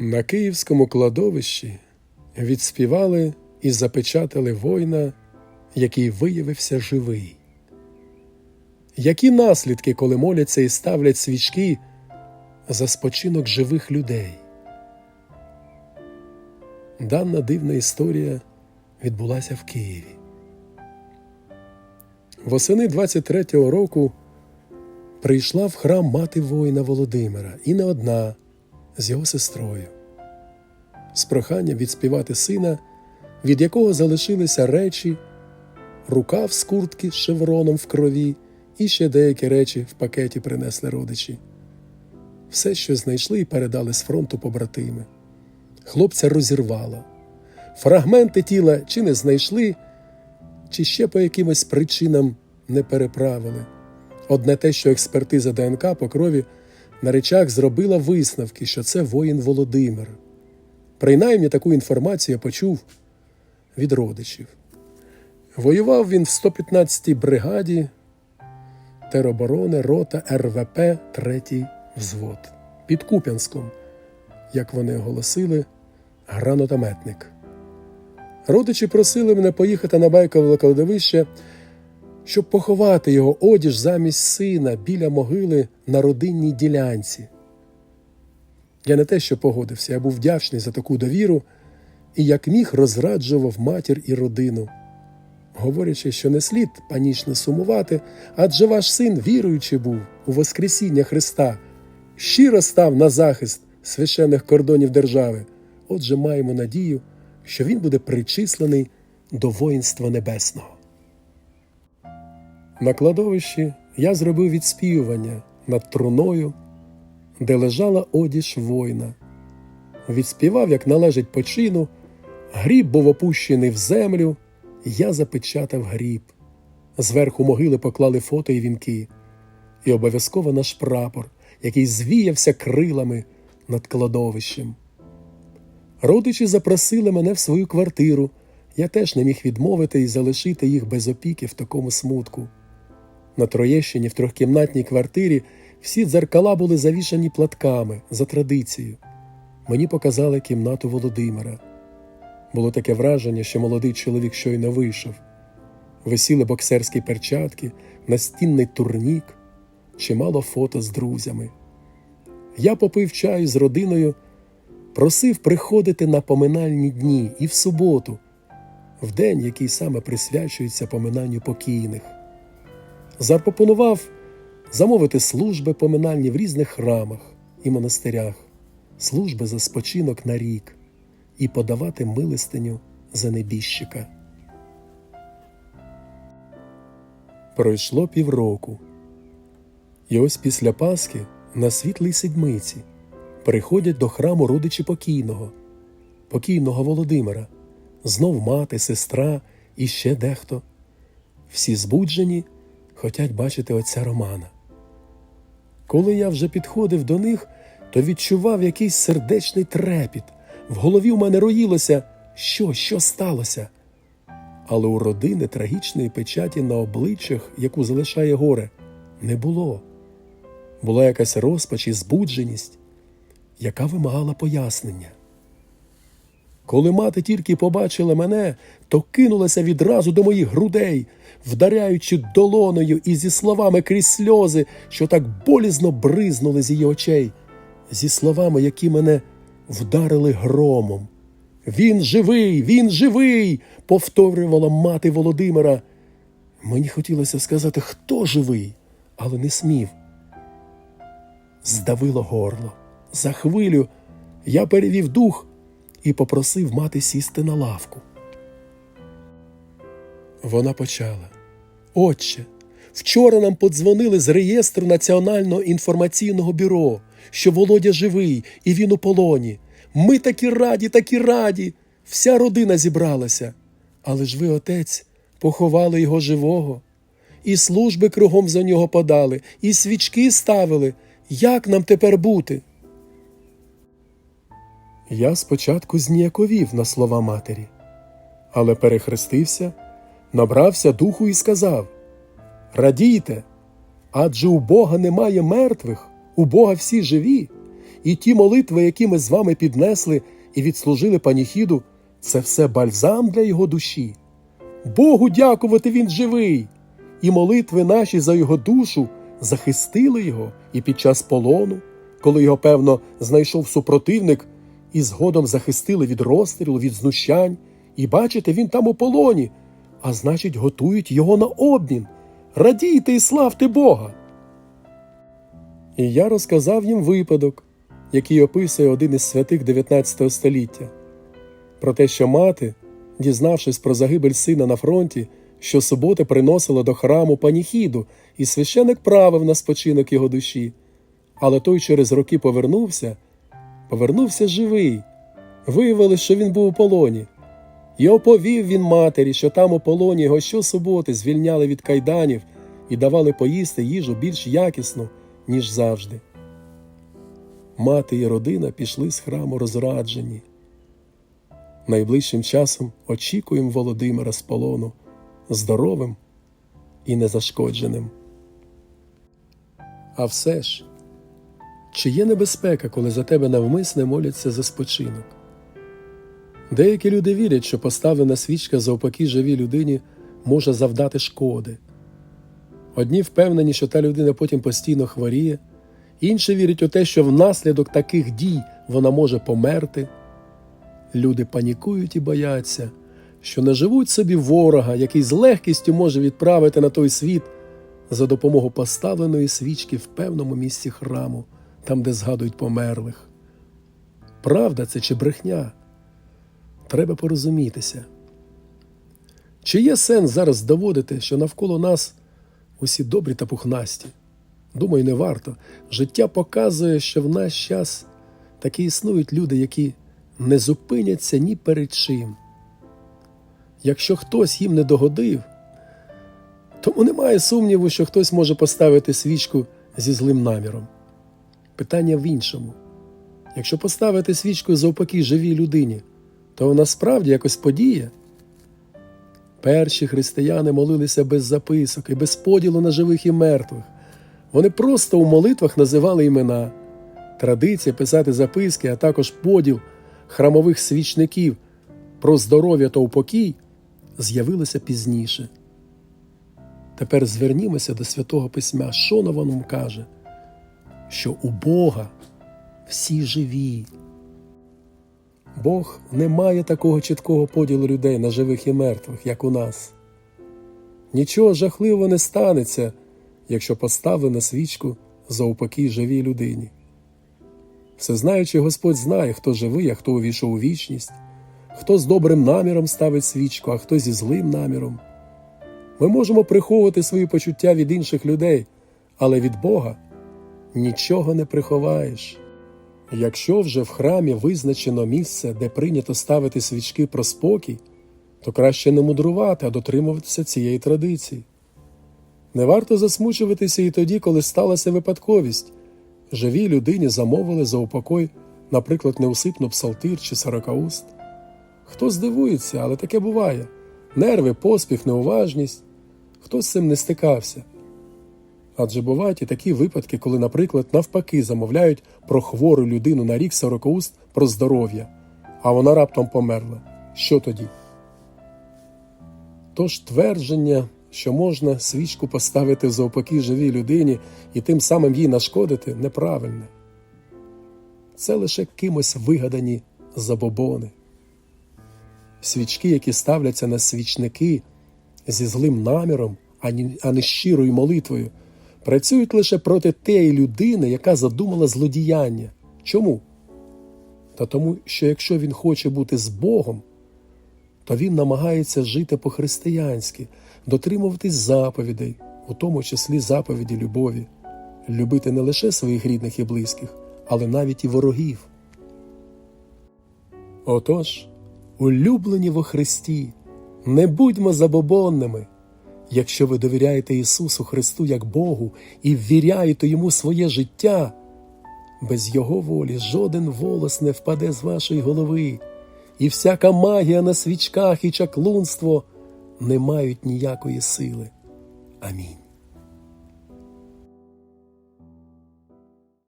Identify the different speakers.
Speaker 1: На київському кладовищі відспівали і запечатали воїна, який виявився живий. Які наслідки, коли моляться і ставлять свічки за спочинок живих людей? Дана дивна історія відбулася в Києві. Восени 23-го року прийшла в храм мати воїна Володимира і не одна з його сестрою, з проханням відспівати сина, від якого залишилися речі, рукав з куртки з шевроном в крові і ще деякі речі в пакеті принесли родичі. Все, що знайшли передали з фронту побратими. Хлопця розірвало. Фрагменти тіла чи не знайшли, чи ще по якимось причинам не переправили. Одне те, що експертиза ДНК по крові на речах зробила висновки, що це воїн Володимир. Принаймні таку інформацію я почув від родичів. Воював він в 115-й бригаді тероборони рота РВП 3 взвод під Куп'янськом, як вони оголосили, гранатометник. Родичі просили мене поїхати на байкове кладовище, щоб поховати його одіж замість сина біля могили на родинній ділянці. Я не те, що погодився, я був вдячний за таку довіру і як міг розраджував матір і родину, говорячи, що не слід панічно сумувати, адже ваш син віруючий був у Воскресіння Христа, щиро став на захист священних кордонів держави. Отже, маємо надію, що він буде причислений до воїнства небесного. На кладовищі я зробив відспівування над труною, де лежала одіж воїна. Відспівав, як належить почину, гріб був опущений в землю, я запечатав гріб. Зверху могили поклали фото і вінки, і обов'язково наш прапор, який звіявся крилами над кладовищем. Родичі запросили мене в свою квартиру. Я теж не міг відмовити і залишити їх без опіки в такому смутку. На Троєщині в трьохкімнатній квартирі всі дзеркала були завішані платками за традицією. Мені показали кімнату Володимира. Було таке враження, що молодий чоловік щойно вийшов. Висіли боксерські перчатки, настінний турнік, чимало фото з друзями. Я попив чаю з родиною, просив приходити на поминальні дні і в суботу, в день, який саме присвячується поминанню покійних. Запропонував замовити служби поминальні в різних храмах і монастирях, служби за спочинок на рік і подавати милостиню за небіжчика. Пройшло півроку. І ось після Пасхи на світлій седмиці приходять до храму родичі покійного, покійного Володимира, знов мати, сестра і ще дехто. Всі збуджені, хотять бачити отця Романа. Коли я вже підходив до них, то відчував якийсь сердечний трепіт. В голові в мене роїлося, що, що сталося. Але у родини трагічної печаті на обличчях, яку залишає горе, не було. Була якась розпач і збудженість, яка вимагала пояснення. Коли мати тільки побачила мене, то кинулася відразу до моїх грудей, вдаряючи долоною і зі словами крізь сльози, що так болізно бризнули з її очей, зі словами, які мене вдарили громом. Він живий, він живий, повторювала мати Володимира. Мені хотілося сказати, хто живий, але не смів. Здавило горло. За хвилю я перевів дух і попросив мати сісти на лавку. Вона почала. Отче, вчора нам подзвонили з реєстру Національного інформаційного бюро, що Володя живий і він у полоні. Ми такі раді, такі раді. Вся родина зібралася. Але ж ви, отець, поховали його живого, і служби кругом за нього подали, і свічки ставили. Як нам тепер бути? Я спочатку зніяковів на слова матері, але перехрестився, набрався духу і сказав: Радійте, адже у Бога немає мертвих, у Бога всі живі, і ті молитви, які ми з вами піднесли і відслужили паніхіду, це все бальзам для його душі. Богу дякувати він живий, і молитви наші за його душу захистили його і під час полону, коли його, певно, знайшов супротивник, і згодом захистили від розстрілу, від знущань. І бачите, він там у полоні, а значить, готують його на обмін. Радійте і славте Бога. І я розказав їм випадок, який описує один із святих 19 століття, про те, що мати, дізнавшись про загибель сина на фронті, щосуботи приносила до храму паніхіду, і священик правив на спочинок його душі. Але той через роки повернувся, повернувся живий. Виявилось, що він був у полоні. І оповів він матері, що там у полоні його щосуботи звільняли від кайданів і давали поїсти їжу більш якісну, ніж завжди. Мати і родина пішли з храму розраджені. Найближчим часом очікуємо Володимира з полону здоровим і незашкодженим. А все ж, чи є небезпека, коли за тебе навмисне моляться за спочинок? Деякі люди вірять, що поставлена свічка завпаки живій людині може завдати шкоди. Одні впевнені, що та людина потім постійно хворіє, інші вірять у те, що внаслідок таких дій вона може померти. Люди панікують і бояться, що наживуть собі ворога, який з легкістю може відправити на той світ за допомогою поставленої свічки в певному місці храму, там, де згадують померлих. Правда це чи брехня? Треба порозумітися. Чи є сенс зараз доводити, що навколо нас усі добрі та пухнасті? Думаю, не варто. Життя показує, що в наш час таки існують люди, які не зупиняться ні перед чим. Якщо хтось їм не догодив, тому немає сумніву, що хтось може поставити свічку зі злим наміром. Питання в іншому. Якщо поставити свічку завпаки живій людині, то вона справді якось подіє. Перші християни молилися без записок і без поділу на живих і мертвих. Вони просто у молитвах називали імена. Традиція писати записки, а також поділ храмових свічників про здоров'я та упокій з'явилися пізніше. Тепер звернімося до Святого Письма, що на воно каже, що у Бога всі живі. Бог не має такого чіткого поділу людей на живих і мертвих, як у нас. Нічого жахливого не станеться, якщо поставили на свічку за упокій живій людині. Всезнаючи Господь знає, хто живий, а хто увійшов у вічність, хто з добрим наміром ставить свічку, а хто зі злим наміром. Ми можемо приховувати свої почуття від інших людей, але від Бога нічого не приховаєш. Якщо вже в храмі визначено місце, де прийнято ставити свічки про спокій, то краще не мудрувати, а дотримуватися цієї традиції. Не варто засмучуватися і тоді, коли сталася випадковість. Живій людині замовили за упокой, наприклад, неусипну псалтир чи сорокауст. Хто здивується, але таке буває нерви, поспіх, неуважність. Хто з цим не стикався. Адже бувають і такі випадки, коли, наприклад, навпаки замовляють про хвору людину на рік сорокауст про здоров'я, а вона раптом померла. Що тоді? Тож твердження, що можна свічку поставити заопаки живій людині і тим самим їй нашкодити, неправильне. Це лише кимось вигадані забобони. Свічки, які ставляться на свічники зі злим наміром, а не щирою молитвою, працюють лише проти тієї людини, яка задумала злодіяння. Чому? Та тому, що якщо він хоче бути з Богом, то він намагається жити по-християнськи, дотримуватись заповідей, у тому числі заповіді любові, любити не лише своїх рідних і близьких, але навіть і ворогів. Отож, улюблені во Христі, не будьмо забобонними. Якщо ви довіряєте Ісусу Христу як Богу і ввіряєте Йому своє життя, без Його волі жоден волос не впаде з вашої голови, і всяка магія на свічках і чаклунство не мають ніякої сили. Амінь.